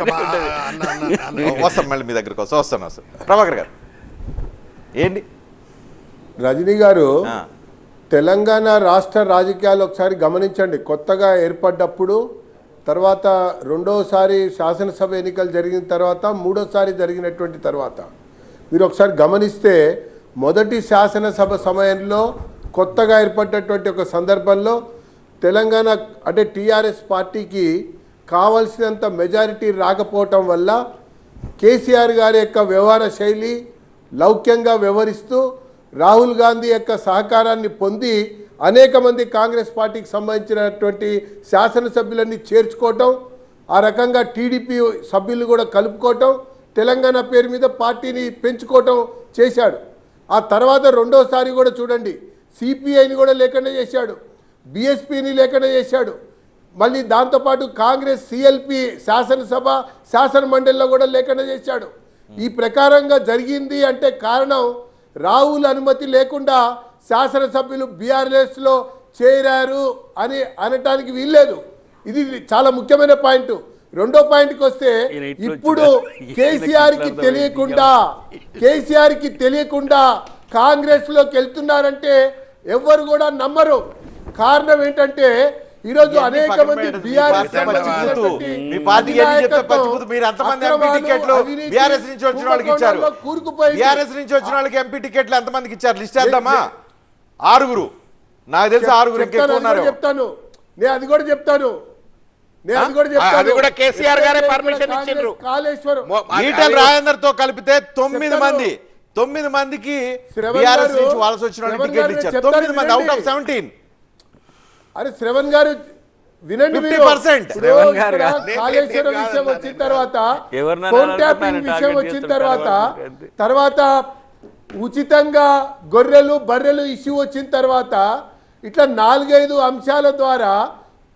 అన్న, అన్న, అన్న. వస్తాం మళ్ళీ మీ దగ్గరికి వస్తాం వస్తాను వస్తాను ప్రభాకర్ గారు. ఏంటి? రజనీ గారు తెలంగాణ రాష్ట్ర రాజకీయాలు ఒకసారి గమనించండి. కొత్తగా ఏర్పడ్డప్పుడు తర్వాత రెండోసారి శాసనసభ ఎన్నికలు జరిగిన తర్వాత మూడోసారి జరిగినటువంటి తర్వాత. మీరు ఒకసారి గమనిస్తే మొదటి శాసనసభ సమయంలో కొత్తగా ఏర్పడ్డటువంటి ఒక సందర్భంలో తెలంగాణ అంటే టీఆర్ఎస్ పార్టీకి కావలసినంత మెజారిటీ రాకపోవటం వల్ల కేసీఆర్ గారి యొక్క వ్యవహార శైలి లౌక్యంగా వ్యవహరిస్తూ రాహుల్ గాంధీ యొక్క సహకారాన్ని పొంది అనేక మంది కాంగ్రెస్ పార్టీకి సంబంధించినటువంటి శాసనసభ్యులన్నీ చేర్చుకోవటం ఆ రకంగా టీడీపీ సభ్యులు కూడా కలుపుకోవటం తెలంగాణ పేరు మీద పార్టీని పెంచుకోవటం చేశాడు. ఆ తర్వాత రెండోసారి కూడా చూడండి సిపిఐని కూడా లేకుండా చేశాడు బీఎస్పీని లేకుండా చేశాడు. మళ్ళీ దాంతోపాటు కాంగ్రెస్ సిఎల్పి శాసనసభ శాసన మండలిలో కూడా లేకుండా చేశాడు. ఈ ప్రకారంగా జరిగింది అంటే కారణం రాహుల్ అనుమతి లేకుండా శాసనసభ్యులు బీఆర్ఎస్లో చేరారు అని అనటానికి వీల్లేదు. ఇది చాలా ముఖ్యమైన పాయింట్. రెండో పాయింట్కి వస్తే ఇప్పుడు వచ్చిందా? కేసీఆర్కి ఈయన తెలియకుండా కేసీఆర్కి తెలియకుండా కాంగ్రెస్లోకి వెళ్తున్నారంటే ఎవ్వరు కూడా నమ్మరు. కారణం ఏంటంటే ఈరోజు అనేక మంది బీఆర్ఎస్. మీ పార్టీ ఎన్ని చెప్తే పచ్చిబూతు. మీరు ఎంతమంది ఎంపీ టికెట్లు బీఆర్ఎస్ నుంచి వచ్చిన వాళ్ళకి ఇచ్చారు. బీఆర్ఎస్ నుంచి వచ్చిన వాళ్ళకి ఎంపీ టికెట్లు ఎంతమందికి ఇచ్చారు? లిస్ట్ వేద్దామా ఆరుగురు. నాకు తెలిసి ఆరుగురు ఇంకెక్కువ ఉన్నారు. చెప్తాను. నేను అది కూడా చెప్తాను. రాజేందర్తో కలిపితే తొమ్మిది. మంది తొమ్మిది మందికి బీఆర్ఎస్ నుంచి వలస వచ్చిన గారు ఇచ్చారు. తొమ్మిది మంది అవుట్ ఆఫ్. సెవెంటీన్ అరే శ్రవణ్ గారు వినండి 50%. ఇప్పుడు శ్రవణ్ గారు ఇక్కడ కాదు. కాళేశ్వరం విషయం వచ్చిన తర్వాత ఫోన్ ట్యాపింగ్ విషయం వచ్చిన తర్వాత. తర్వాత ఉచితంగా గొర్రెలు బర్రెలు ఇష్యూ వచ్చిన తర్వాత ఇట్లా నాలుగైదు అంశాల ద్వారా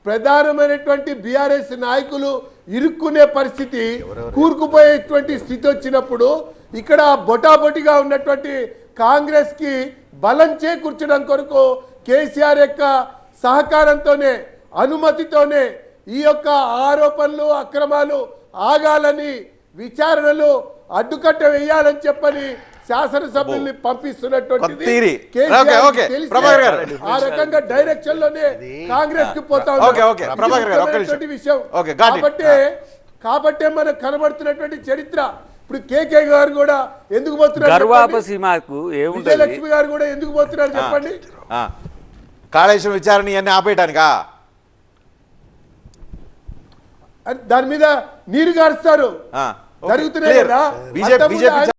ప్రధానమైనటువంటి బీఆర్ఎస్ నాయకులు ఇరుక్కునే పరిస్థితి కూరుకుపోయేటువంటి స్థితి వచ్చినప్పుడు ఇక్కడ బొటాబొటిగా ఉన్నటువంటి కాంగ్రెస్కి బలం చేకూర్చడం కొరకు కేసీఆర్ యొక్క సహకారంతోనే అనుమతితోనే ఈ యొక్క ఆరోపణలు అక్రమాలు ఆగాలని విచారణలు అడ్డుకట్ట వేయాలని చెప్పని శాసనసభ్యుల్ని పంపిస్తున్నటువంటి తీరి. Okay, okay. ప్రభాకర్ గారు. ఆ రకంగా డైరెక్షన్లోనే కాంగ్రెస్కి పోతా ఉన్నారు. Okay, okay. ఇది ప్రభాకర్ గారు, ఒక్క ముఖ్యమైనటువంటి నిమిషం. విషయం. కాబట్టి కాబట్టే మనకు కనబడుతున్నటువంటి చరిత్ర ఇప్పుడు కేకే గారు కూడా ఎందుకు పోతున్నారు విజయలక్ష్మి గారు కూడా ఎందుకు పోతున్నారు చెప్పండి ఆ. కాళేశ్వరం విచారణ ఇవన్నీ ఆపేయటానికా దాని మీద నీరు గారుస్తారు. జరుగుతున్నాయి. కదా బీజేపీ